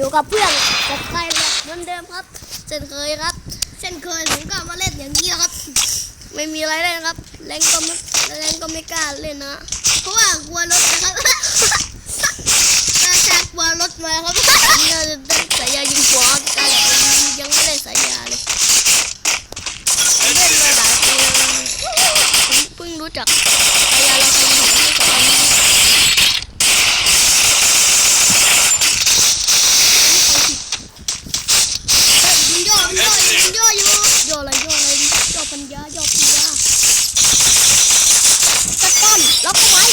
อยู่กับเพื่อนกับใครแบบเหมือนเดิมครับ เช่นเคยครับ เช่นเคยผมก็มาเล่นอย่างนี้นะครับ ไม่มีอะไรเล่นครับแรงก็ไม่แรงก็ไม่กล้าเล่นนะเพราะว่ากลัวรถนะครับราชากลัวรถมาครับนี่เราจะได้สายยายิงหัวแต่ยังไม่ได้สายยาเลยเล่นมาหลายปีผมเพิ่งรู้จักสายยาเราเคยยิงหัวไม่สองอันนี้ ยิงย่อยิงย่อยิงย่ออยู่ ย่ออะไรย่ออะไรดิย่อปัญญาย่อปัญญาตะก้อน ล็อกเอาไว้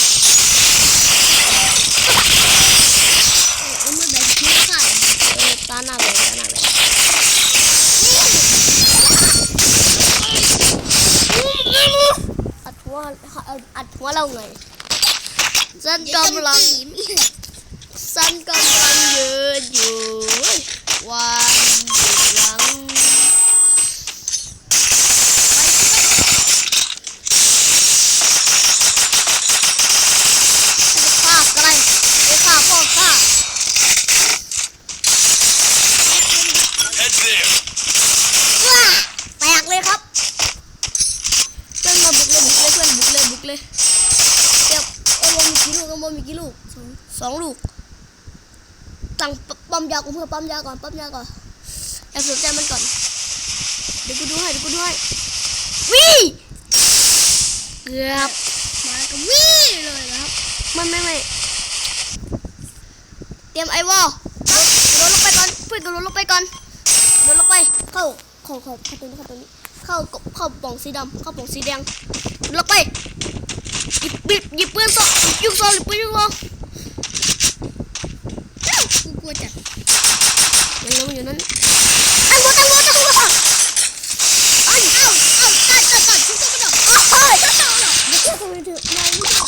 เอ็มไม่แบ่งชิ้นค่ะเออตาหน้าเลยตาหน้าเลยอัดหัวอัดหัวเราไงฉันกำลังฉันกำลังยืนอยู่วันหยุดหลังข้าใกล้ไอ้ข้าพ่อข้า Head there. ว้าแตกเลยครับเพื่อนมาบุกเลยบุกเลยเพื่อนบุกเลยบุกเลยเดี๋ยวเอ้ยบอ ลมีกี่ลูกเอ้ยบอลมีกี่ลูกสองสองลูกตั้งปปั๊มยาก่อนเพื่อปั๊มยาก่อนปั๊มยาก่อนแอบสนใจมันก่อน เดี๋ยวกูดูให้เดี๋ยวกูดูให้วิ่งเกือบมากับวิ่งเลยนะครับไม่ไม่ไม่เตรียมไอวอลโดดลงไปก่อนเพื่อนกระโดดลงไปก่อนโดดลงไปเข้าเข้าเข้าเข้าตรงนี้เข้าตรงนี้เข้ากบเข้าป่องสีดำเข้าป่องสีแดงลงไป หยิบหยิบหยิบปืนซองยุกซองหรือปืนยุกซอง กูกลัวจัด มันลงอยู่นั้นตั้งหัวตั้งหัวตั้งหัวไอ้ย เอ้าเอ้าตัดตัดตัดทุกตัวกระโดด โอ้ยเดี๋ยวทำไมถึงนายไม่ได้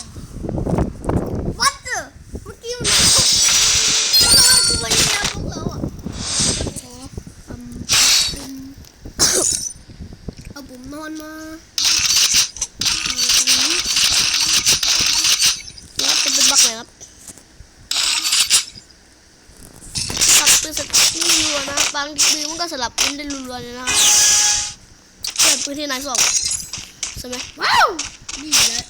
วัดเออเมื่อกี้มันแล้วเราคือมันยิงน้ำพวกเราอะขออืมอืมเอาผมนอนมามาตรงนี้ แล้วจะเป็นบักไหนครับสลับปืนสลับปืนรัวนะ บางทีมันก็สลับปืนได้รัวๆเลยนะครับเปิดปืนที่นายสอบใช่ไหมว้าวนี่แหละ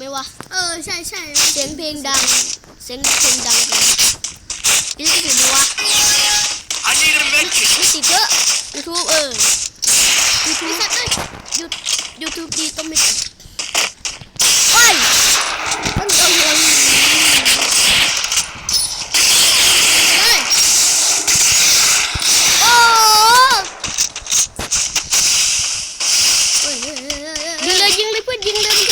ไหมวะ เออใช่ใช่เสียงเพลงดัง เสียงเพลงดังกันยูทูบอยู่ดีวะม่ติดเยอะยูทูบเออยูทูบยูยูทูบดีต้องมีไปต้องต้องต้องยิงเลยเพื่อนยิงเลย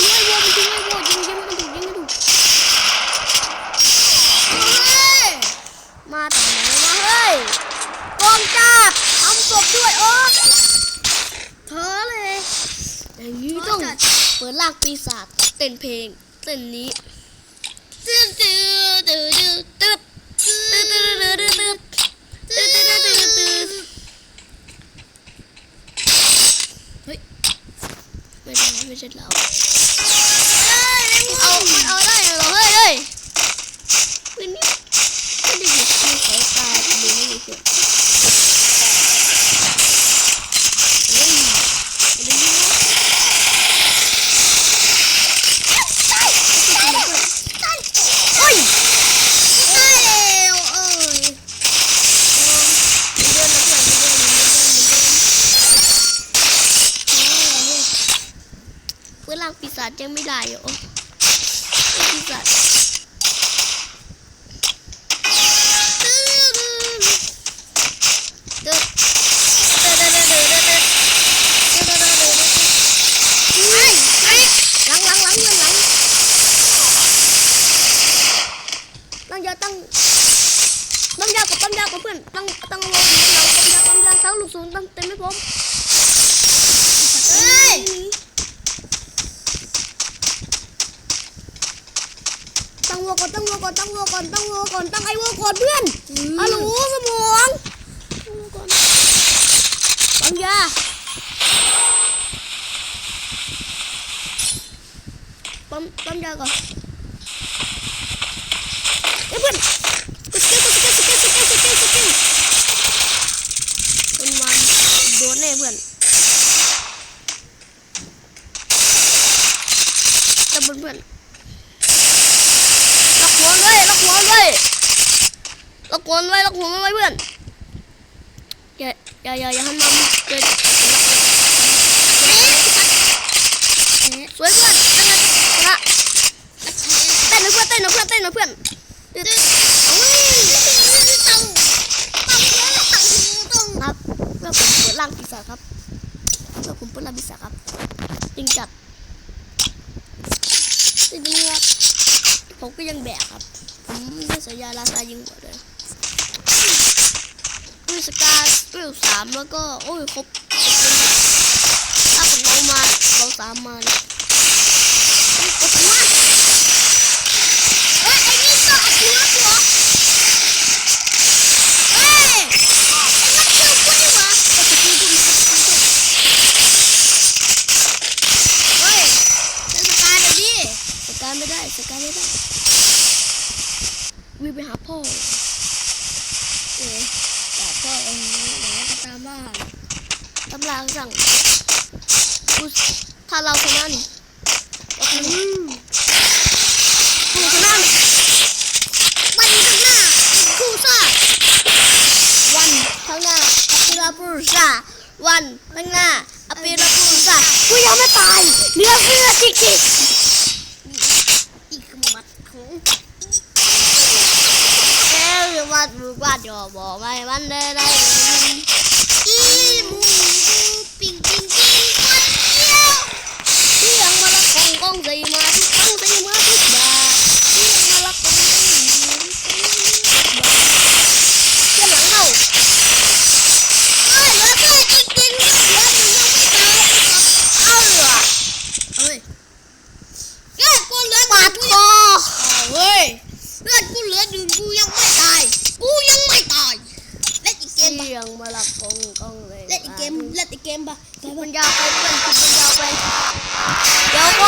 เปิดลากปีศาจเต้นเพลงเต้นนี้ตึ๊ดตึ๊ดตึ๊ดตึ๊ดตึ๊ดตึ๊ดตึ๊ดตึ๊ดตึ๊ดตึ๊ดตึ๊ดตึ๊ดตึ๊บเฮ้ยไม่ใช่ไม่ใช่เราังไม่ได้อยู่ที่สัตว์ต้องต้องยาวกับต้องยาวกับเพื่อนต้องต้องลงเราต้องยาวต้องยาวเสาลูกศูนย์ต้องเต็มไม่พร้อมเฮ้ย ตั้งวงก่อนตั้งวงก่อนตั้งวงก่อนตั้งวงก่อนตั้งไอ้วงก่อนเพื่อนฮัลโหลสมองตั้งวงก่อนปั๊มยาปั๊มปั๊มยาก่อนเอ้ยเพื่อนสเกิลสเกิลสเกิลสเกิลสเกิลสเกิลมันมาโดนแน่เพื่อนจับเพื่อนเพื่อน ล็อกหัวเลยล็อกหัวเลยล็อ กหัวไว้ล็อกหัวมันไว้เพื่อนอย่าอย่าอย่าอย่าหันมาเกิดสวยเพื่อนนั่นไงนะเต้นนะเพื่อนเต้นนะเพื่อนเต้นนะเพื่อนเต้นครับเพื่อผมเปิดร่างปีศาจครับเพื่อผมเปิดร่างปีศาจครับจริงจัดจริงครับผมก็ยังแบกครับผมไม่สัญญาราคายิงกว่าเลย สกาอุ้ยสามแล้วก็โอ้ยครบถ้าผมเอามาเราสามมาเนี่ยอุ้ยกดมาก็สกิลคุณสกิลคุณเฮ้ยสกาไม่ได้สกาไม่ได้วิ่งไปหาพ่อเอ๋ แต่พ่อเองเดี๋ยวจะตามบ้านตำราสั่งอุ๊ยถ้าเราชนะนี่เราชนะเราชนะนี่วันข้างหน้าคูซ่าวันข้างหน้าอัปิราปูซ่าวันข้างหน้าอัปิราปูซ่ากูยังไม่ตายเหลือเสื้อจิกจิกมัดของ แค่ ว่ารู้ว่าจะ มาลับกงกงเลยเล่นเกมเล่นเกมปะมันยาวไปเพื่อนมันยาวไปเดี๋ยวไป